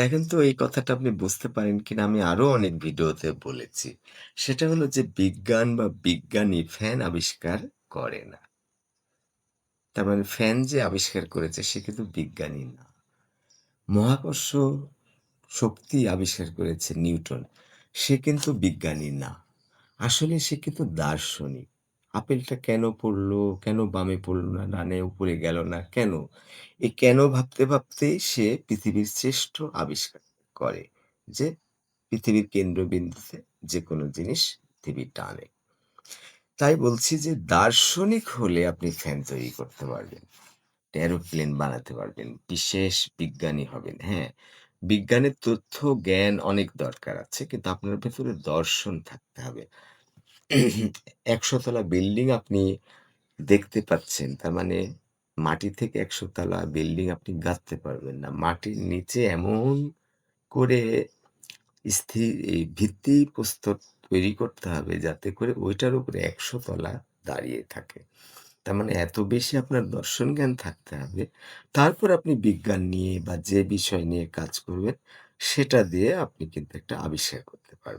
দেখেন তো, এই কথাটা আপনি বুঝতে পারেন কিনা, আমি আরও অনেক ভিডিওতে বলেছি। সেটা হলো যে, বিজ্ঞান বা বিজ্ঞানী ফ্যান আবিষ্কার করে না। তার মানে ফ্যান যে আবিষ্কার করেছে, সে কিন্তু বিজ্ঞানী না। মহাকর্ষ শক্তি আবিষ্কার করেছে নিউটন। সে কিন্তু বিজ্ঞানী না। আসলে সে কিন্তু দার্শনিক। আপেলটা কেন পড়ল, কেন বামে পড়ল না, ডানে উপরে গেল না, কেন? এই কেন ভাবতে, ভাবতেই সে পৃথিবীর শ্রেষ্ঠ আবিষ্কার করে যে পৃথিবীর কেন্দ্রবিন্দুতে যেকোনো জিনিস পৃথিবী টানে। তাই বলছি যে দার্শনিক হলে আপনি ফ্যান তৈরি করতে পারবেন। এরোপ্লেন বানাতে পারবেন, বিশেষ বিজ্ঞানী হবেন, হ্যাঁ? বিজ্ঞানের তথ্য জ্ঞান অনেক দরকার আছে। কিন্তু আপনার ভেতরে দর্শন থাকতে হবে। ১০০ তলা বিল্ডিং আপনি দেখতে পাচ্ছেন। তার মানে মাটি থেকে ১০০ তলা বিল্ডিং আপনি গাঁথতে পারবেন না। মাটির নিচে এমন করে স্থির এই ভিত্তি ভিত্তিপ্রস্তর তৈরি করতে হবে যাতে করে ওইটার উপরে ১০০ তলা দাঁড়িয়ে থাকে। তার মানে এত বেশি আপনার দর্শন জ্ঞান থাকতে হবে। তারপর আপনি বিজ্ঞান নিয়ে বা যে বিষয় নিয়ে কাজ করবেন, সেটা দিয়ে আপনি কিন্তু একটা আবিষ্কার করতে পারবেন।